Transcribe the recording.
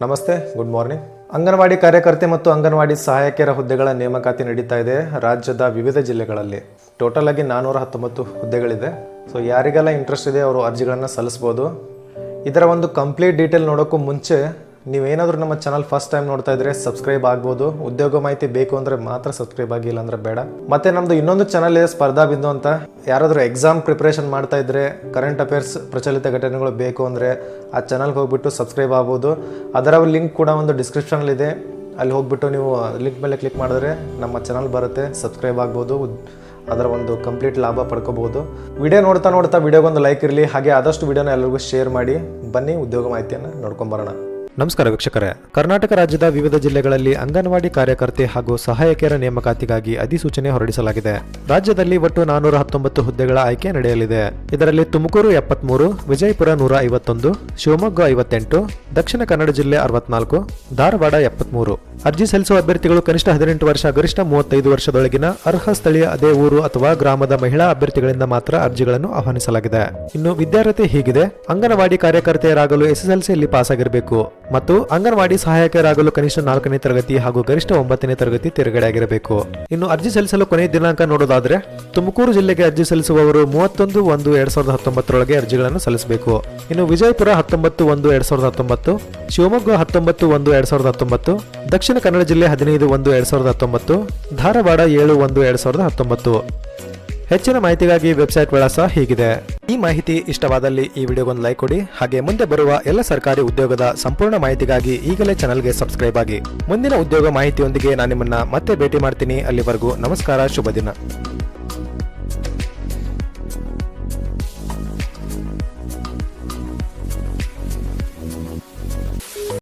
ನಮಸ್ತೆ good morning anganwadi ಕಾರ್ಯಕರ್ತೆ ಮತ್ತು ಅಂಗನವಾಡಿ ಸಹಾಯಕಿಯರ ಹುದ್ದೆಗಳ ನೇಮಕಾತಿ ನಡೀತಾ ಇದೆ ರಾಜ್ಯದ ವಿವಿಧ ಜಿಲ್ಲೆಗಳಲ್ಲಿ. ಟೋಟಲ್ ಆಗಿ ನಾನ್ನೂರ ಹತ್ತೊಂಬತ್ತು ಹುದ್ದೆಗಳಿದೆ. ಸೊ ಯಾರಿಗೆಲ್ಲ ಇಂಟ್ರೆಸ್ಟ್ ಇದೆ, ಅವರು ಅರ್ಜಿಗಳನ್ನು ಸಲ್ಲಿಸ್ಬೋದು. ಇದರ ಒಂದು ಕಂಪ್ಲೀಟ್ ಡೀಟೇಲ್ ನೋಡೋಕ್ಕೂ ಮುಂಚೆ ನೀವೇನಾದರೂ ನಮ್ಮ ಚಾನಲ್ ಫಸ್ಟ್ ಟೈಮ್ ನೋಡ್ತಾ ಇದ್ರೆ ಸಬ್ಸ್ಕ್ರೈಬ್ ಆಗ್ಬೋದು. ಉದ್ಯೋಗ ಮಾಹಿತಿ ಬೇಕು ಅಂದರೆ ಮಾತ್ರ ಸಬ್ಸ್ಕ್ರೈಬ್ ಆಗಿಲ್ಲ ಅಂದರೆ ಬೇಡ. ಮತ್ತೆ ನಮ್ಮದು ಇನ್ನೊಂದು ಚಾನಲ್ ಇದೆ ಸ್ಪರ್ಧಾ ಬಿಂದು ಅಂತ. ಯಾರಾದರೂ ಎಕ್ಸಾಮ್ ಪ್ರಿಪ್ರೇಷನ್ ಮಾಡ್ತಾ ಇದ್ರೆ ಕರೆಂಟ್ ಅಫೇರ್ಸ್ ಪ್ರಚಲಿತ ಘಟನೆಗಳು ಬೇಕು ಅಂದರೆ ಆ ಚಾನಲ್ಗೆ ಹೋಗ್ಬಿಟ್ಟು ಸಬ್ಸ್ಕ್ರೈಬ್ ಆಗ್ಬೋದು. ಅದರ ಲಿಂಕ್ ಕೂಡ ಒಂದು ಡಿಸ್ಕ್ರಿಪ್ಷನಲ್ಲಿದೆ ಅಲ್ಲಿ ಹೋಗ್ಬಿಟ್ಟು ನೀವು ಲಿಂಕ್ ಮೇಲೆ ಕ್ಲಿಕ್ ಮಾಡಿದ್ರೆ ನಮ್ಮ ಚಾನಲ್ ಬರುತ್ತೆ ಸಬ್ಸ್ಕ್ರೈಬ್ ಆಗ್ಬೋದು. ಅದರ ಒಂದು ಕಂಪ್ಲೀಟ್ ಲಾಭ ಪಡ್ಕೋಬಹುದು. ವಿಡಿಯೋ ನೋಡ್ತಾ ನೋಡ್ತಾ ವಿಡಿಯೋಗೊಂದು ಲೈಕ್ ಇರಲಿ. ಹಾಗೆ ಆದಷ್ಟು ವಿಡಿಯೋನ ಎಲ್ಲರಿಗೂ ಶೇರ್ ಮಾಡಿ. ಬನ್ನಿ, ಉದ್ಯೋಗ ಮಾಹಿತಿಯನ್ನು ನೋಡ್ಕೊಂಬರೋಣ ನಮಸ್ಕಾರ ವೀಕ್ಷಕರೇ. ಕರ್ನಾಟಕ ರಾಜ್ಯದ ವಿವಿಧ ಜಿಲ್ಲೆಗಳಲ್ಲಿ ಅಂಗನವಾಡಿ ಕಾರ್ಯಕರ್ತೆ ಹಾಗೂ ಸಹಾಯಕಿಯರ ನೇಮಕಾತಿಗಾಗಿ ಅಧಿಸೂಚನೆ ಹೊರಡಿಸಲಾಗಿದೆ. ರಾಜ್ಯದಲ್ಲಿ ಒಟ್ಟು ನಾನೂರ ಹತ್ತೊಂಬತ್ತು ಹುದ್ದೆಗಳ ಆಯ್ಕೆ ನಡೆಯಲಿದೆ. ಇದರಲ್ಲಿ ತುಮಕೂರು ಎಪ್ಪತ್ಮೂರು, ವಿಜಯಪುರ ನೂರ ಐವತ್ತೊಂದು, ಶಿವಮೊಗ್ಗ ಐವತ್ತೆಂಟು, ದಕ್ಷಿಣ ಕನ್ನಡ ಜಿಲ್ಲೆ ಅರವತ್ನಾಲ್ಕು, ಧಾರವಾಡ ಎಪ್ಪತ್ಮೂರು. ಅರ್ಜಿ ಸಲ್ಲಿಸುವ ಅಭ್ಯರ್ಥಿಗಳು ಕನಿಷ್ಠ ಹದಿನೆಂಟು ವರ್ಷ, ಗರಿಷ್ಠ ಮೂವತ್ತೈದು ವರ್ಷದೊಳಗಿನ ಅರ್ಹ ಸ್ಥಳೀಯ ಅದೇ ಊರು ಅಥವಾ ಗ್ರಾಮದ ಮಹಿಳಾ ಅಭ್ಯರ್ಥಿಗಳಿಂದ ಮಾತ್ರ ಅರ್ಜಿಗಳನ್ನು ಆಹ್ವಾನಿಸಲಾಗಿದೆ. ಇನ್ನು ವಿದ್ಯಾರ್ಥಿ ಹೀಗಿದೆ. ಅಂಗನವಾಡಿ ಕಾರ್ಯಕರ್ತೆಯರಾಗಲು ಎಸ್ಎಸ್ಎಲ್ಸಿಯಲ್ಲಿ ಪಾಸ್ ಆಗಿರಬೇಕು ಮತ್ತು ಅಂಗನವಾಡಿ ಸಹಾಯಕರಾಗಲು ಕನಿಷ್ಠ ನಾಲ್ಕನೇ ತರಗತಿ ಹಾಗೂ ಗರಿಷ್ಠ ಒಂಬತ್ತನೇ ತರಗತಿ ತೇರ್ಗಡೆ ಆಗಿರಬೇಕು ಇನ್ನು ಅರ್ಜಿ ಸಲ್ಲಿಸಲು ಕೊನೆಯ ದಿನಾಂಕ ನೋಡೋದಾದ್ರೆ, ತುಮಕೂರು ಜಿಲ್ಲೆಗೆ ಅರ್ಜಿ ಸಲ್ಲಿಸುವವರು ಮೂವತ್ತೊಂದು ಒಂದು ಎರಡ್ ಸಾವಿರದ ಹತ್ತೊಂಬತ್ತರೊಳಗೆ ಅರ್ಜಿಗಳನ್ನು ಸಲ್ಲಿಸಬೇಕು. ಇನ್ನು ವಿಜಯಪುರ ಹತ್ತೊಂಬತ್ತು ಒಂದು ಎರಡ್ ಸಾವಿರದ ಹತ್ತೊಂಬತ್ತು, ಶಿವಮೊಗ್ಗ ಹತ್ತೊಂಬತ್ತು ಒಂದು ಎರಡ್ ಸಾವಿರದ ಹತ್ತೊಂಬತ್ತು, ದಕ್ಷಿಣ ಕನ್ನಡ ಜಿಲ್ಲೆ ಹದಿನೈದು ಒಂದು ಎರಡ್ ಸಾವಿರದ ಹತ್ತೊಂಬತ್ತು, ಧಾರವಾಡ ಏಳು ಒಂದು ಎರಡ್ ಸಾವಿರದ ಹತ್ತೊಂಬತ್ತು. ಹೆಚ್ಚಿನ ಮಾಹಿತಿಗಾಗಿ ವೆಬ್ಸೈಟ್ ವಿಳಾಸ ಹೀಗಿದೆ. ಈ ಮಾಹಿತಿ ಇಷ್ಟವಾದಲ್ಲಿ ಈ ವಿಡಿಯೋಗೊಂದು ಲೈಕ್ ಕೊಡಿ, ಹಾಗೆ ಮುಂದೆ ಬರುವ ಎಲ್ಲ ಸರ್ಕಾರಿ ಉದ್ಯೋಗದ ಸಂಪೂರ್ಣ ಮಾಹಿತಿಗಾಗಿ ಈಗಲೇ ಚಾನಲ್ಗೆ ಸಬ್ಸ್ಕ್ರೈಬ್ ಆಗಿ. ಮುಂದಿನ ಉದ್ಯೋಗ ಮಾಹಿತಿಯೊಂದಿಗೆ ನಾನು ನಿಮ್ಮನ್ನ ಮತ್ತೆ ಭೇಟಿ ಮಾಡ್ತೀನಿ. ಅಲ್ಲಿವರೆಗೂ ನಮಸ್ಕಾರ, ಶುಭ ದಿನ.